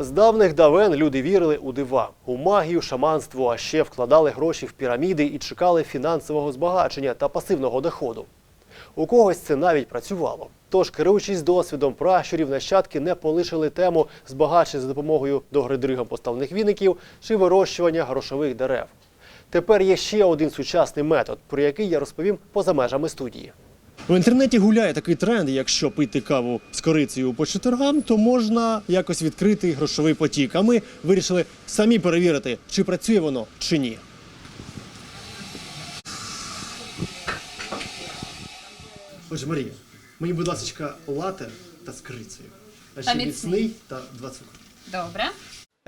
З давних давен люди вірили у дива, у магію, шаманство, а ще вкладали гроші в піраміди і чекали фінансового збагачення та пасивного доходу. У когось це навіть працювало. Тож, керуючись досвідом пращурів, нащадки не полишили тему збагачення за допомогою до гридригам поставлених віників чи вирощування грошових дерев. Тепер є ще один сучасний метод, про який я розповім поза межами студії. В інтернеті гуляє такий тренд, якщо пити каву з корицею по четвергам, то можна якось відкрити грошовий потік. А ми вирішили самі перевірити, чи працює воно чи ні. Отже, Марія, мені, будь ласка, лате та з корицею. А Та міцний. та два цукри. Добре.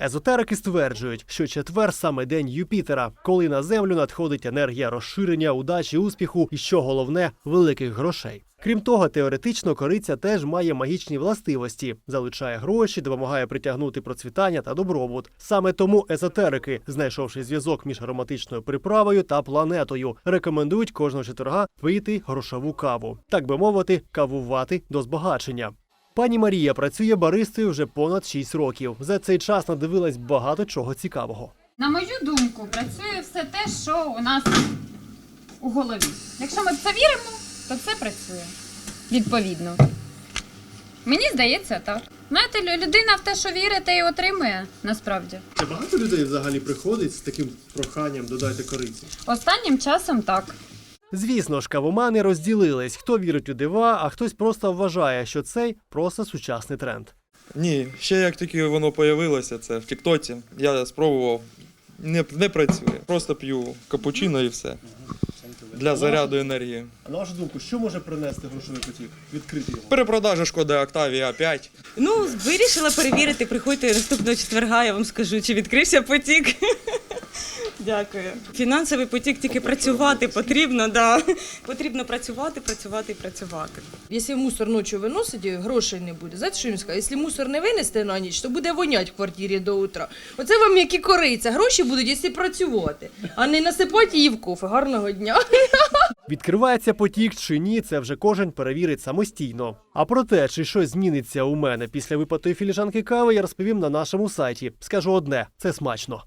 Езотерики стверджують, що четвер саме день Юпітера, коли на землю надходить енергія розширення, удачі, успіху і що головне великих грошей. Крім того, теоретично кориця теж має магічні властивості, залучає гроші, допомагає притягнути процвітання та добробут. Саме тому езотерики, знайшовши зв'язок між ароматичною приправою та планетою, рекомендують кожного четверга пити грошову каву, так би мовити, кавувати до збагачення. Пані Марія працює баристою вже понад 6 років. За цей час надивилась багато чого цікавого. На мою думку, працює все те, що у нас у голові. Якщо ми в це віримо, то все працює. Відповідно. Мені здається так. Знаєте, людина в те, що вірить, те і отримує насправді. Чи багато людей взагалі приходить з таким проханням додайте кориці? Останнім часом так. Звісно ж, кавомани розділились, хто вірить у дива, а хтось просто вважає, що цей просто сучасний тренд. Ні, ще як тільки воно появилося, це в Тіктоці, я спробував. Не, не працює. Просто п'ю капучино і все. Для заряду енергії. А на вашу думку, що може принести грошовий потік? Відкрити його. Перепродажа шкода Octavia 5. Ну, вирішила перевірити, приходьте наступного четверга, я вам скажу, чи відкрився потік. Дякую. Фінансовий потік тільки працювати потрібно, да. Потрібно працювати, працювати і працювати. Якщо мусор ночі виносить, грошей не буде. Знаєте, що їм сказати? Якщо мусор не винести на ніч, то буде вонять в квартирі до утра. Оце вам які кориця. Гроші будуть, якщо працювати, а не насипати її в кофе. Гарного дня. Відкривається потік чи ні, це вже кожен перевірить самостійно. А про те, чи щось зміниться у мене після випитої філіжанки кави, я розповім на нашому сайті. Скажу одне: це смачно.